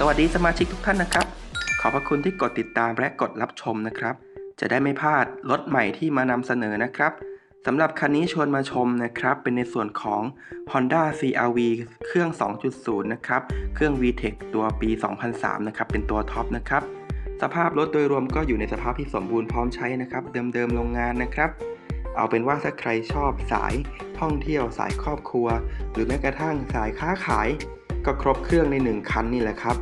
สวัสดีสมาชิกทุกท่านนะครับ ขอบพระคุณที่กดติดตามและกดรับชมนะครับ จะได้ไม่พลาดรถใหม่ที่มานำเสนอนะครับสำหรับคันนี้ชวนมาชมนะครับ เป็นในส่วนของ Honda CRV เครื่อง 2.0 นะครับ เครื่อง VTEC ตัวปี 2003 นะครับ เป็นตัวท็อปนะครับ สภาพรถโดยรวมก็อยู่ในสภาพที่สมบูรณ์พร้อมใช้นะครับ เดิมๆโรงงานนะครับเอาเป็นว่าถ้าใครชอบสายท่องเที่ยวสายครอบครัว หรือแม้กระทั่งสายค้าขาย ก็ครบเครื่องในหนึ่งคันนี่แหละครับ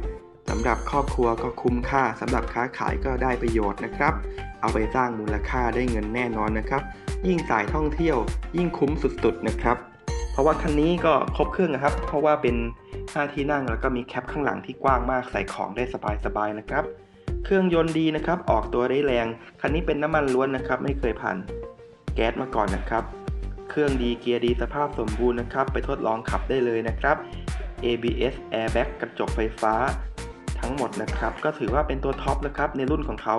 สำหรับครอบครัวก็คุ้มค่าสำหรับค้าขายก็ได้ประโยชน์นะครับ เอาไปสร้างมูลค่าได้เงินแน่นอนนะครับ ยิ่งสายท่องเที่ยว ยิ่งคุ้มสุดๆนะครับ เพราะว่าคันนี้ก็ครบเครื่องนะครับ เพราะว่าเป็น5ที่นั่งแล้วก็มีแคปข้างหลังที่กว้างมากใส่ของได้สบายๆนะครับ เครื่องยนต์ดีนะครับ ออกตัวได้แรง คันนี้เป็นน้ำมันล้วนนะครับ ไม่เคยผ่านแก๊สมาก่อนนะครับ เครื่องดีเกียร์ดีสภาพสมบูรณ์นะครับ ไปทดลองขับได้เลยนะครับ ABS airbag กระจกไฟฟ้าทั้งหมดนะครับ ก็ถือว่าเป็นตัวท็อปนะครับในรุ่นของเขา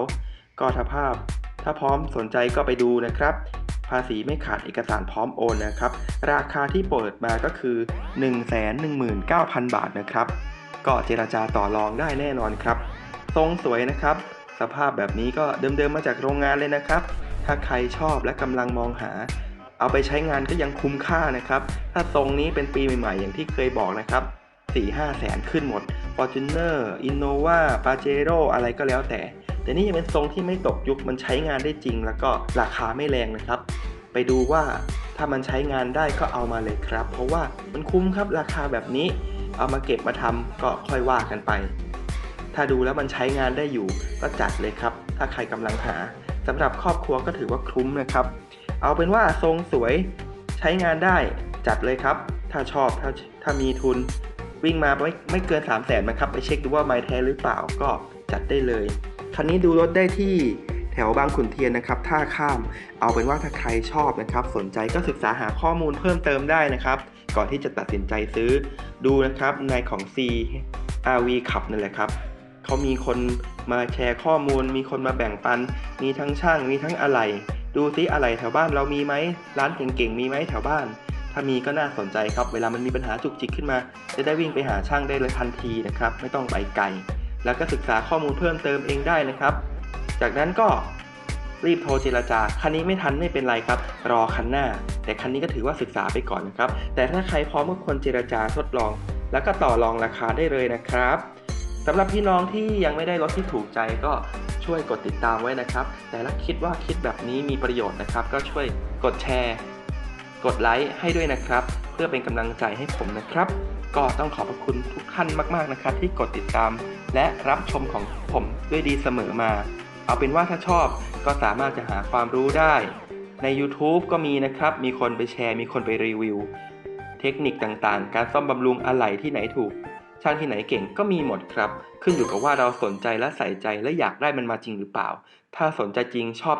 ก็ถ้าภาพ ถ้าพร้อมสนใจก็ไปดูนะครับ ภาษีไม่ขาดเอกสารพร้อมโอนนะครับ ราคาที่เปิดมาก็คือ 119,000 บาทนะครับ ก็เจราจาต่อรองได้แน่นอนครับ ทรงสวยนะครับ สภาพแบบนี้ก็เดิมๆมาจากโรงงานเลยนะครับ ถ้าใครชอบและกำลังมองหา เอาไปใช้งานก็ยังคุ้มค่านะครับ ถ้าทรงนี้เป็นปีใหม่ๆ อย่างที่เคยบอกนะครับ 4-5 แสนขึ้นหมด Fortuner Innova Pajero อะไรก็แล้วแต่ แต่นี่ยังเป็นทรงที่ไม่ตกยุค มันใช้งานได้จริง แล้วก็ราคาไม่แรงนะครับ ไปดูว่าถ้ามันใช้งานได้ก็เอามาเลยครับ เพราะว่ามันคุ้มครับราคาแบบนี้ เอามาเก็บมาทำก็ค่อยว่ากันไป ถ้าดูแล้วมันใช้งานได้อยู่ก็จัดเลยครับ ถ้าใครกำลังหาสำหรับครอบครัวก็ถือว่าคุ้มนะครับ เอาเป็นว่าทรงสวยใช้งานได้จัดเลยครับ ถ้าชอบถ้าถ้ามีทุน วิ่งมาไม่ไม่เกิน 3 0 0แสนนะครับ ไปเช็คดูว่าไม้แท้หรือเปล่าก็จัดได้เลย คันนี้ดูรถได้ที่แถวบางขุนเทียนนะครับท่าข้าม เอาเป็นว่าถ้าใครชอบนะครับ สนใจก็ศึกษาหาข้อมูลเพิ่มเติมได้นะครับ ก่อนที่จะตัดสินใจซื้อดูนะครับในของ C RV ขับนั่นแหละครับเขามีคนมาแชร์ข้อมูล มีคนมาแบ่งปัน มีทั้งช่าง มีทั้งอะไหล่ ดูซิอะไหล่แถวบ้านเรามีไหม ร้านเก่งๆมีไหมแถวบ้าน ถ้ามีก็น่าสนใจครับ เวลามันมีปัญหาจุกจิกขึ้นมา จะได้วิ่งไปหาช่างได้เลยทันทีนะครับ ไม่ต้องไปไกล แล้วก็ศึกษาข้อมูลเพิ่มเติมเองได้นะครับ จากนั้นก็รีบโทรเจรจา คันนี้ไม่ทันไม่เป็นไรครับ รอคันหน้า แต่คันนี้ก็ถือว่าศึกษาไปก่อนนะครับ แต่ถ้าใครพร้อมก็ควรเจรจาทดลอง แล้วก็ต่อรองราคาได้เลยนะครับ สำหรับพี่น้องที่ยังไม่ได้รถที่ถูกใจก็ช่วยกดติดตามไว้นะครับ แต่ถ้าคิดว่าคิดแบบนี้มีประโยชน์นะครับ ก็ช่วยกดแชร์ กดไลค์ให้ด้วยนะครับ เพื่อเป็นกำลังใจให้ผมนะครับ ก็ต้องขอบพระคุณทุกท่านมากๆนะครับ ที่กดติดตาม และรับชมของผมด้วยดีเสมอมา เอาเป็นว่าถ้าชอบก็สามารถจะหาความรู้ได้ ใน YouTube ก็มีนะครับ มีคนไปแชร์ มีคนไปรีวิว เทคนิคต่างๆ การซ่อมบำรุงอะไหล่ที่ไหนถูก ช่างที่ไหนเก่งก็มีหมดครับ ขึ้นอยู่กับว่าเราสนใจและใส่ใจและอยากได้มันมาจริงหรือเปล่า ถ้าสนใจจริงชอบ